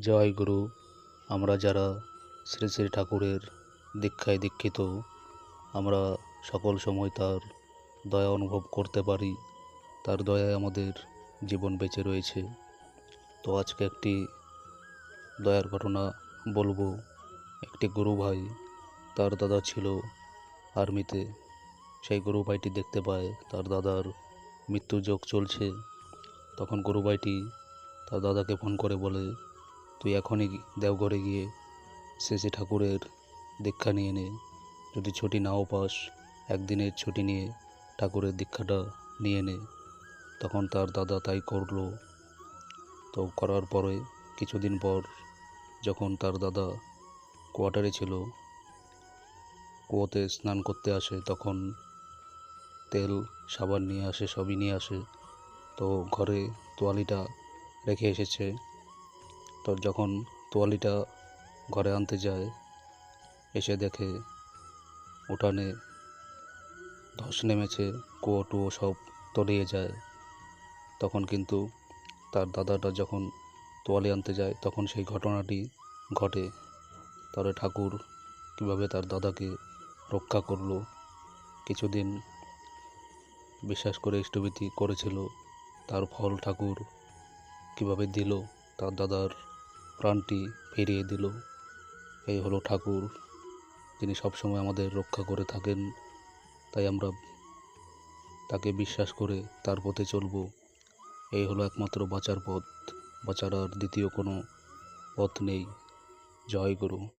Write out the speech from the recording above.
জয় গুরু। আমরা যারা শ্রী শ্রী ঠাকুরের দীক্ষায় দীক্ষিত, আমরা সকল সময় তার দয়া অনুভব করতে পারি। তার দয়ায় আমাদের জীবন বেঁচে রয়েছে। তো আজকে একটি দয়ার ঘটনা বলব। একটি গুরু ভাই, তার দাদা ছিল আর্মিতে। সেই গুরু ভাইটি দেখতে পায়, তার দাদার মৃত্যু যোগ চলছে। তখন গুরু ভাইটি তার দাদাকে ফোন করে বলে তুই এখনই দেওঘরে গিয়ে শ্রী ঠাকুরের দীক্ষা নিয়ে নে। যদি ছুটি নাও পাস, একদিনের ছুটি নিয়ে ঠাকুরের দীক্ষাটা নিয়ে নে। তখন তার দাদা তাই করল। তো করার পরে কিছুদিন পর যখন তার দাদা কোয়ার্টারে ছিল, কুয়োতে স্নান করতে আসে, তখন তেল, সাবান নিয়ে আসে, সবই নিয়ে আসে। তো ঘরে তোয়ালিটা রেখে এসেছে। তো যখন তোয়ালিটা ঘরে আনতে যায়, এসে দেখে উঠানে ধস নেমেছে, কুয়ো টুয়ো সব তলিয়ে যায়। তখন কিন্তু তার দাদাটা যখন তোয়ালি আনতে যায়, তখন সেই ঘটনাটি ঘটে। তাহলে ঠাকুর কীভাবে তার দাদাকে রক্ষা করল, কিছুদিন বিশ্বাস করে ইষ্টভীতি করেছিল, তার ফল ঠাকুর কীভাবে দিল, তার দাদার প্রাণটি ফিরিয়ে দিল। এই হলো ঠাকুর। তিনি সবসময় আমাদের রক্ষা করে থাকেন। তাই আমরা তাকে বিশ্বাস করে তার পথে চলব। এই হলো একমাত্র বাঁচার পথ। বাঁচার আর দ্বিতীয় কোনো পথ নেই। জয় গুরু।